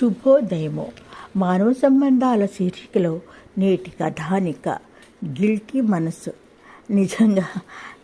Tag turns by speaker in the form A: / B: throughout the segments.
A: శుభోదయము. మానవ సంబంధాల శీర్షికలో నేటి కథానిక గిల్టీ మనసు నిజంగా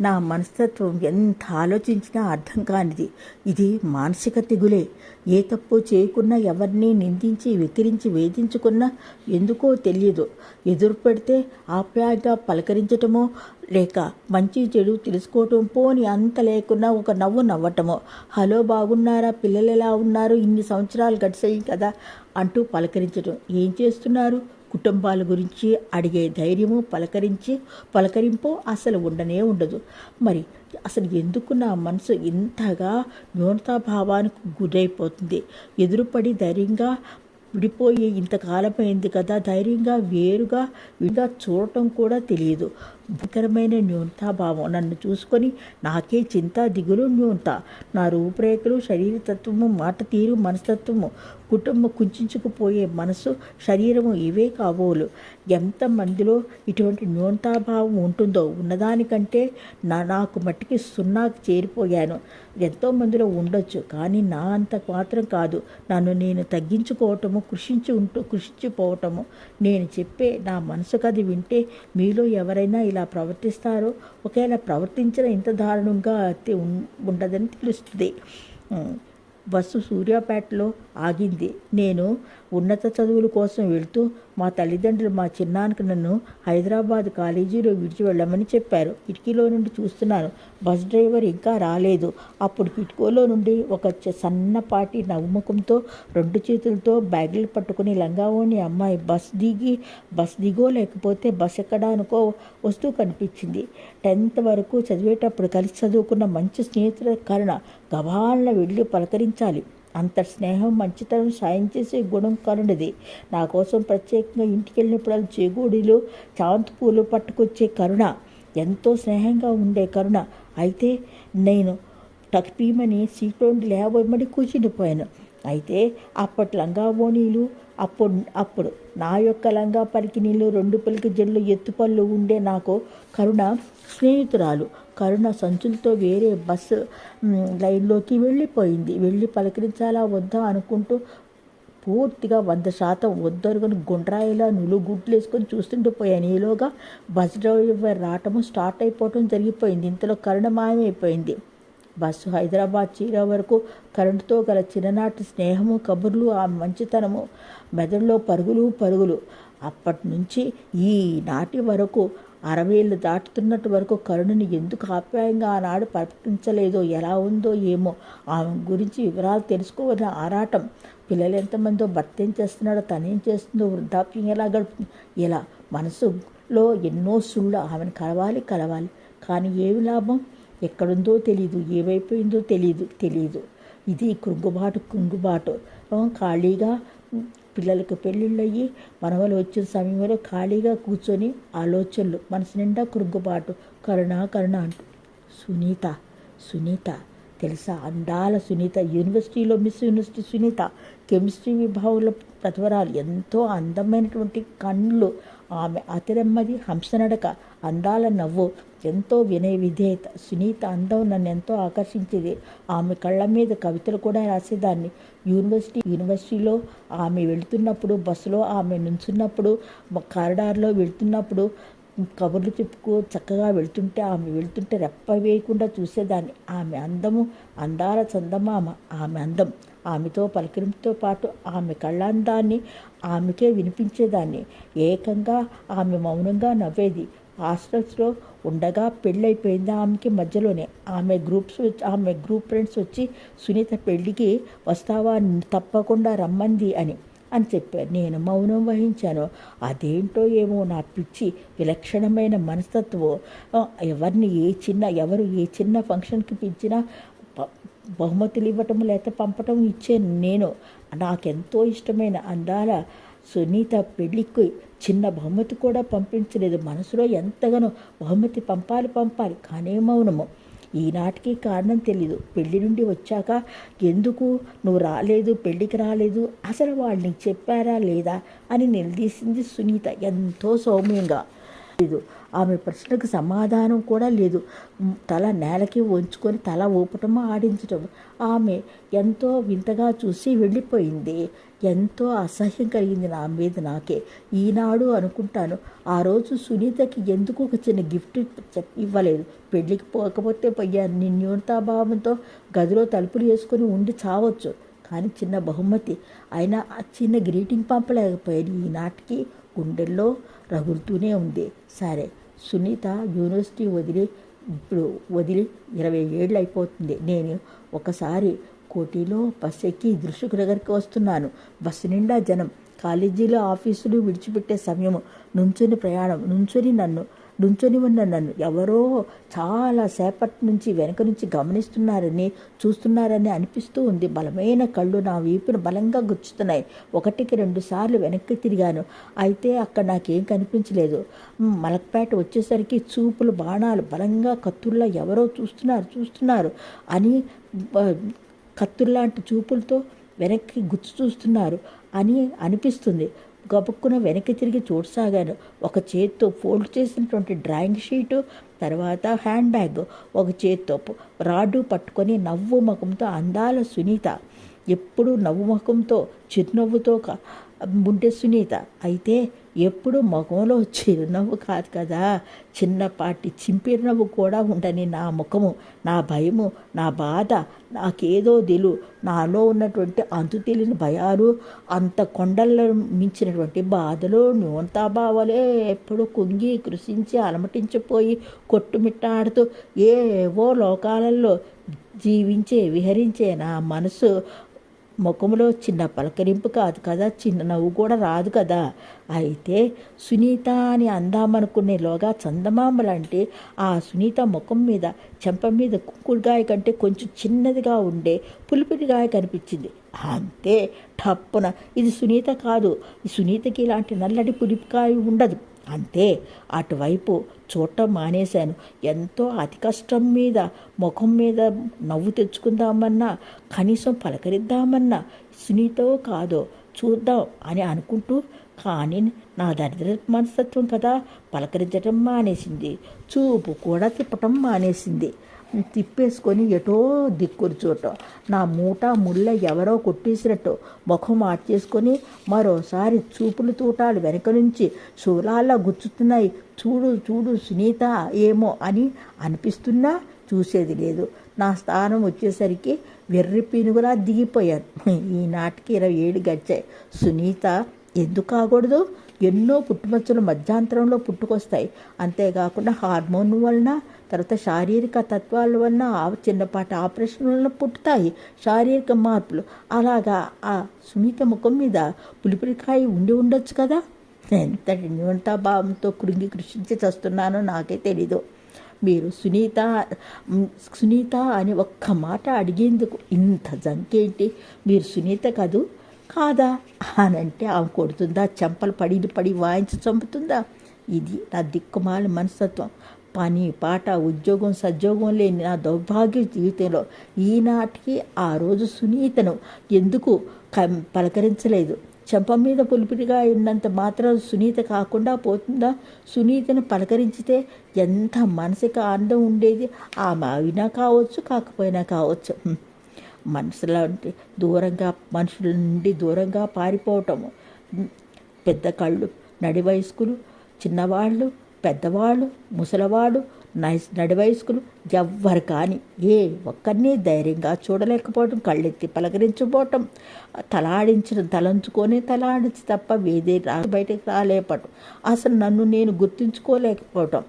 A: నా మనస్తత్వం ఎంత ఆలోచించినా అర్థం కానిది. ఇది మానసిక తెగులే. ఏ తప్పు చేయకున్నా ఎవరిని నిందించి వికిరించి వేధించుకున్నా ఎందుకో తెలియదు. ఎదురు పెడితే ఆప్యాయంగా పలకరించటమో లేక మంచి చెడు తెలుసుకోవటం పోని అంత లేకున్నా ఒక నవ్వు నవ్వటమో. హలో బాగున్నారా? పిల్లలు ఎలా ఉన్నారు? ఇన్ని సంవత్సరాలు గడిచాయి కదా అంటూ పలకరించటం. ఏం చేస్తున్నారు? కుటుంబాల గురించి అడిగే ధైర్యము పలకరించి పలకరింపు అసలు ఉండనే ఉండదు. మరి అసలు ఎందుకు నా మనసు ఇంతగా న్యూనతాభావానికి గురైపోతుంది? ఎదురుపడి ధైర్యంగా విడిపోయి ఇంతకాలమైంది కదా ధైర్యంగా వేరుగా విడిగా చూడటం కూడా తెలియదు. భయంకరమైన న్యూనతాభావం. నన్ను చూసుకొని నాకే చింత దిగులు న్యూనత. నా రూపురేఖలు శరీరతత్వము మాట తీరు మనస్తత్వము కుటుంబం కుంచుకుపోయే మనసు శరీరము ఇవే కాబోలు. ఎంతమందిలో ఇటువంటి న్యూనతాభావం ఉంటుందో ఉన్నదానికంటే నా నాకు మట్టికి సున్నాకు చేరిపోయాను. ఎంతోమందిలో ఉండొచ్చు కానీ నా అంత మాత్రం కాదు. నన్ను నేను తగ్గించుకోవటము కృషించి ఉంటూ కృషించిపోవటము. నేను చెప్పే నా మనసు కది వింటే మీలో ఎవరైనా ఇలా ప్రవర్తిస్తారో ఒకవేళ ప్రవర్తించిన ఇంత దారుణంగా ఉండదని తెలుస్తుంది. బస్సు సూర్యాపేటలో ఆగింది. నేను ఉన్నత చదువుల కోసం వెళ్తూ మా తల్లిదండ్రులు మా చిన్నానికి నన్ను హైదరాబాద్ కాలేజీలో విడిచి వెళ్ళమని చెప్పారు. కిటికీలో నుండి చూస్తున్నాను. బస్ డ్రైవర్ ఇంకా రాలేదు. అప్పుడు కిటికీలో నుండి ఒక చ- సన్నపాటి నవ్వుముఖంతో రెండు చేతులతో బ్యాగులు పట్టుకుని లంగావోని అమ్మాయి బస్ దిగి బస్ దిగో లేకపోతే బస్ ఎక్కడానికో వస్తూ కనిపించింది. టెన్త్ వరకు చదివేటప్పుడు కలిసి చదువుకున్న మంచి స్నేహితుల కారణ గబాలన వెళ్ళి పలకరించాలి. అంత స్నేహం మంచితనం సాయం చేసే గుణం కరుణది నా కోసం ప్రత్యేకంగా ఇంటికి వెళ్ళినప్పుడు చేగూడిలు చాంతి పూలు పట్టుకొచ్చే కరుణ ఎంతో స్నేహంగా ఉండే కరుణ. అయితే నేను టక్పీమని సీట్లో నుండి కూర్చుండిపోయాను అయితే అప్పటి లంగా అప్పుడు అప్పుడు నా యొక్క లంగా పరికినీళ్ళు రెండు పలికి జల్లు ఎత్తుపళ్ళు ఉండే నాకు కరుణ స్నేహితురాలు. కరుణ సంచులతో వేరే బస్సు లైన్లోకి వెళ్ళిపోయింది. వెళ్ళి పలకరించాలా వద్దా అనుకుంటూ పూర్తిగా వంద శాతం వద్దరుగని గుండ్రాయిలా నులుగు గుడ్లు వేసుకొని చూస్తుంటూ పోయాను. ఈలోగా బస్ డ్రైవర్ రావటము స్టార్ట్ అయిపోవటం జరిగిపోయింది. ఇంతలో కరుణ మాయమైపోయింది. బస్సు హైదరాబాద్ చీరా వరకు కరెంటుతో గల చిన్ననాటి స్నేహము కబుర్లు ఆ మంచితనము మెదడులో పరుగులు పరుగులు. అప్పటి నుంచి ఈ నాటి వరకు అరవేళ్ళు దాటుతున్నట్టు వరకు కరుణని ఎందుకు ఆప్యాయంగా ఆనాడు ప్రకటించలేదో ఎలా ఉందో ఏమో ఆమె గురించి వివరాలు తెలుసుకోవాలని ఆరాటం. పిల్లలు ఎంతమందో భర్త ఏం చేస్తున్నాడో తనేం చేస్తుందో వృద్ధాప్యం ఎలా గడుపుతుంది ఇలా మనసులో ఎన్నో సుళ్ళు ఆమెను కలవాలి కలవాలి. కానీ ఏమి లాభం? ఎక్కడుందో తెలియదు ఏమైపోయిందో తెలియదు తెలియదు ఇది కృంగుబాటు కృంగుబాటు. ఖాళీగా పిల్లలకు పెళ్ళిళ్ళు అయ్యి మనవలు వచ్చిన సమయంలో ఖాళీగా కూర్చొని ఆలోచనలు మనసు నిండా కృంగుబాటు. కరుణ కరుణ అంటూ. సునీత సునీత తెలుసా? అందాల సునీత. యూనివర్సిటీలో మిస్ యూనివర్సిటీ సునీత. కెమిస్ట్రీ విభాగంలో ప్రతివరాలు ఎంతో అందమైనటువంటి కళ్ళు. ఆమె అతిరెమ్మది హంసనడక. అందాల నవ్వు ఎంతో వినయ విధేయత. సునీత అందం నన్ను ఎంతో ఆకర్షించేది. ఆమె కళ్ళ మీద కవితలు కూడా రాసేదాన్ని. యూనివర్సిటీ యూనివర్సిటీలో ఆమె వెళ్తున్నప్పుడు బస్సులో ఆమె నుంచున్నప్పుడు కారిడార్లో వెళ్తున్నప్పుడు కబుర్లు చెప్పుకో చక్కగా వెళ్తుంటే ఆమె వెళ్తుంటే రెప్ప వేయకుండా చూసేదాన్ని. ఆమె అందము అందాల చందమామ ఆమె అందం. ఆమెతో పలకరింపుతో పాటు ఆమె కళ్ళందాన్ని ఆమెకే వినిపించేదాన్ని. ఏకంగా ఆమె మౌనంగా నవ్వేది. హాస్టల్స్లో ఉండగా పెళ్ళైపోయింది ఆమెకి మధ్యలోనే. ఆమె గ్రూప్స్ వచ్చి ఆమె గ్రూప్ ఫ్రెండ్స్ వచ్చి సునీత పెళ్ళికి వస్తావా? తప్పకుండా రమ్మంది అని అని చెప్పారు. నేను మౌనం వహించాను. అదేంటో ఏమో నా పిచ్చి విలక్షణమైన మనస్తత్వం. ఎవరిని ఏ చిన్న ఎవరు ఏ చిన్న ఫంక్షన్కి పిలిచినా బహుమతులు ఇవ్వటం లేకపోతే పంపటం ఇచ్చే నేను. నాకెంతో ఇష్టమైన అందాల సునీత పెళ్ళికి చిన్న బహుమతి కూడా పంపించలేదు. మనసులో ఎంతగానో బహుమతి పంపాలి పంపాలి. కానీ మౌనము. ఈనాటికి కారణం తెలీదు. పెళ్ళి నుండి వచ్చాక ఎందుకు నువ్వు రాలేదు పెళ్ళికి రాలేదు? అసలు వాళ్ళని చెప్పారా లేదా? అని నిలదీసింది సునీత ఎంతో సౌమ్యంగా. లేదు. ఆమె ప్రశ్నకు సమాధానం కూడా లేదు. తల నేలకి వంచుకొని తల ఊపటం ఆడించటం. ఆమె ఎంతో వింతగా చూసి వెళ్ళిపోయింది. ఎంతో అసహ్యం కలిగింది నా మీద నాకే. ఈనాడు అనుకుంటాను. ఆ రోజు సునీతకి ఎందుకు ఒక చిన్న గిఫ్ట్ ఇవ్వలేదు. పెళ్ళికి పోకపోతే పోయాను నీ న్యూనతాభావంతో గదిలో తలుపులు వేసుకొని ఉండి చావచ్చు. కానీ చిన్న బహుమతి. అయినా ఆ చిన్న గ్రీటింగ్ పంపలేకపోయాను. ఈనాటికి గుండెల్లో రగులుతూనే ఉంది. సరే సునీత యూనివర్సిటీ వదిలి ఇప్పుడు వదిలి ఇరవై ఏళ్ళు అయిపోతుంది. నేను ఒకసారి కోటిలో బస్సు ఎక్కి దృశ్యకు దగ్గరికి వస్తున్నాను. బస్సు నిండా జనం. కాలేజీలో ఆఫీసులు విడిచిపెట్టే సమయం. నుంచుని ప్రయాణం. నుంచుని నన్ను నుంచొని ఉన్న నన్ను ఎవరో చాలా సేపటి నుంచి వెనక నుంచి గమనిస్తున్నారని చూస్తున్నారని అనిపిస్తూ ఉంది. బలమైన కళ్ళు నా వీపును బలంగా గుచ్చుతున్నాయి. ఒకటికి రెండు సార్లు వెనక్కి తిరిగాను. అయితే అక్కడ నాకేం కనిపించలేదు. మలక్పేట వచ్చేసరికి చూపులు బాణాలు బలంగా కత్తుల్లో ఎవరో చూస్తున్నారు చూస్తున్నారు అని కత్తుల్లాంటి చూపులతో వెనక్కి గుచ్చి చూస్తున్నారు అని అనిపిస్తుంది. గబుక్కున వెనక్కి తిరిగి చూడసాగాను. ఒక చేత్తో ఫోల్డ్ చేసినటువంటి డ్రాయింగ్ షీటు తర్వాత హ్యాండ్ బ్యాగ్ ఒక చేత్తో రాడు పట్టుకొని నవ్వు ముఖంతో అందాల సునీత. ఎప్పుడు నవ్వు ముఖంతో చిరునవ్వుతో క- ఉండే సునీత. అయితే ఎప్పుడు ముఖంలో చిరునవ్వు కాదు కదా. చిన్నపాటి చింపిరినవ్వు కూడా ఉండని నా ముఖము నా భయము నా బాధ నాకేదో దిలు నాలో ఉన్నటువంటి అంతు తెలియని భయాలు అంత కొండల్లో మించినటువంటి బాధలు న్యూనతాభావాలే ఎప్పుడు కుంగి కృషించి అలమటించిపోయి కొట్టుమిట్టాడుతూ ఏవో లోకాలలో జీవించే విహరించే నా మనసు ముఖంలో చిన్న పలకరింపు కాదు కదా చిన్న నవ్వు కూడా రాదు కదా. అయితే సునీత అని అందామనుకునేలోగా చందమామలంటే ఆ సునీత ముఖం మీద చెంప మీద కుంకుడుగాయ కంటే కొంచెం చిన్నదిగా ఉండే పులిపిడిగాయ కనిపించింది. అంతే టప్పున. ఇది సునీత కాదు. ఈ సునీతకి ఇలాంటి నల్లటి పులిపికాయ ఉండదు. అంతే అటువైపు చూడటం మానేశాను. ఎంతో అతి కష్టం మీద ముఖం మీద నవ్వు తెచ్చుకుందామన్నా కనీసం పలకరిద్దామన్నా సునీతో కాదో చూద్దాం అని అనుకుంటూ కానీ నా దరిద్ర మనస్తత్వం కదా పలకరించడం మానేసింది. చూపు కూడా తిప్పటం మానేసింది. తిప్పేసుకొని ఎటో దిక్కురు చూడటం నా మూట ముళ్ళ ఎవరో కొట్టేసినట్టు ముఖం మార్చేసుకొని మరోసారి చూపులు తూటాలు వెనక నుంచి శూలాల్లా గుచ్చుతున్నాయి. చూడు చూడు సునీత ఏమో అని అనిపిస్తున్నా చూసేది లేదు. నా స్థానం వచ్చేసరికి వెర్రి పీనుగులా దిగిపోయాను. ఈనాటికి ఇరవై ఏడు గడిచాయి. సునీత ఎందుకు కాకూడదు ఎన్నో పుట్టుమచ్చలు మధ్యాంతరంలో పుట్టుకొస్తాయి. అంతేకాకుండా హార్మోన్ వలన తర్వాత శారీరక తత్వాల వలన ఆ చిన్నపాటి ఆపరేషన్ వలన పుట్టుతాయి శారీరక మార్పులు. అలాగా ఆ సునీత ముఖం మీద పులిపిరికాయ ఉండి ఉండొచ్చు కదా? ఎంతటి న్యూనతాభావంతో కృంగి కృషించి చస్తున్నానో నాకే తెలీదు. మీరు సునీత సునీత అని ఒక్క మాట అడిగేందుకు ఇంత జంకేంటి? మీరు సునీత కాదు? కాదా? అని అంటే ఆమె కొడుతుందా? చెంపలు పడి పడి వాయించి చంపుతుందా? ఇది నా దిక్కుమాల మనస్తత్వం. పని పాట ఉద్యోగం సద్యోగం లేని నా దౌర్భాగ్య జీవితంలో ఈనాటికి ఆ రోజు సునీతను ఎందుకు కం- పలకరించలేదు. చెంప మీద పులిపిడిగా ఉన్నంత మాత్రం సునీత కాకుండా పోతుందా? సునీతను పలకరించితే ఎంత మానసిక ఆనందం ఉండేది? ఆమె అయినా కావచ్చు కాకపోయినా కావచ్చు. హ్మ్. మనసులో దూరంగా మనుషుల నుండి దూరంగా పారిపోవటము. పెద్ద కళ్ళు నడి వయస్కులు చిన్నవాళ్ళు పెద్దవాళ్ళు ముసలివాళ్ళు నైస్ ఎవ్వరు కానీ ఏ ఒక్కరిని ధైర్యంగా చూడలేకపోవటం కళ్ళెత్తి పలకరించబోవటం తలాడించడం తలంచుకొని తలాడించి తప్ప వేదే రా బయటకు రాలేపటం. అసలు నన్ను నేను గుర్తుంచుకోలేకపోవటం.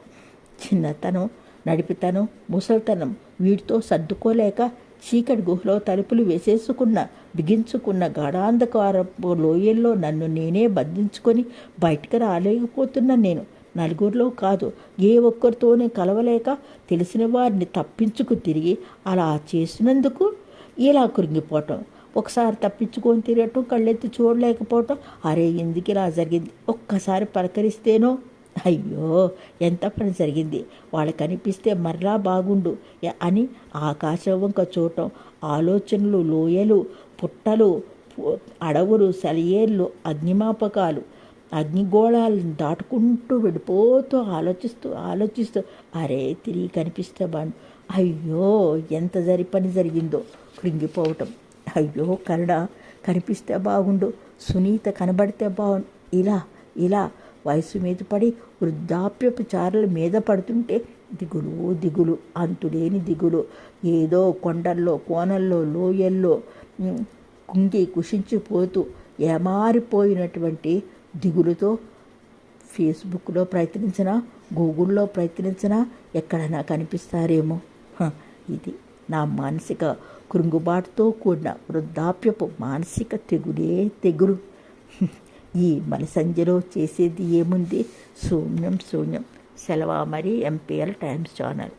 A: చిన్నతనం నడిపితనం ముసలితనం వీటితో సర్దుకోలేక చీకటి గుహలో తలుపులు వేసేసుకున్న బిగించుకున్న గాఢాంధకారపు లోయల్లో నన్ను నేనే బంధించుకొని బయటకు రాలేకపోతున్నా నేను. నలుగురిలో కాదు. ఏ ఒక్కరితోనే కలవలేక తెలిసిన వారిని తప్పించుకు తిరిగి అలా చేసినందుకు ఇలా కురింగిపోవటం ఒకసారి తప్పించుకొని తిరగటం కళ్ళెత్తి చూడలేకపోవటం. అరే ఎందుకు ఇలా జరిగింది? ఒక్కసారి పలకరిస్తేనో? అయ్యో ఎంత పని జరిగింది? వాళ్ళు కనిపిస్తే మరలా బాగుండు అని ఆకాశం వంక చూడటం. ఆలోచనలు లోయలు పుట్టలు అడవులు సెలయేళ్ళు అగ్నిమాపకాలు. అగ్నిగోళాలను దాటుకుంటూ వెళ్ళిపోతూ ఆలోచిస్తూ ఆలోచిస్తూ అరే తిరిగి కనిపిస్తే బాను అయ్యో ఎంత జరి పని జరిగిందో. కృంగిపోవటం. అయ్యో కరుణ కనిపిస్తే బాగుండు. సునీత కనబడితే బాగుండు. ఇలా ఇలా వయసు మీద పడి వృద్ధాప్యపు చారల మీద పడుతుంటే దిగులు దిగులు అంతులేని దిగులు. ఏదో కొండల్లో కోనల్లో లోయల్లో కుంగి కుషించిపోతూ ఏమారిపోయినటువంటి దిగులుతో ఫేస్బుక్లో ప్రయత్నించినా గూగుల్లో ప్రయత్నించినా ఎక్కడైనా కనిపిస్తారేమో. ఇది నా మానసిక కృంగుబాటుతో కూడిన వృద్ధాప్యపు మానసిక తెగులే తెగులు. ఈ మలసంజలో చేసేది ఏముంది? శూన్యం శూన్యం. సెలవా మరి ఎంపీఎల్ టైమ్స్ ఛానల్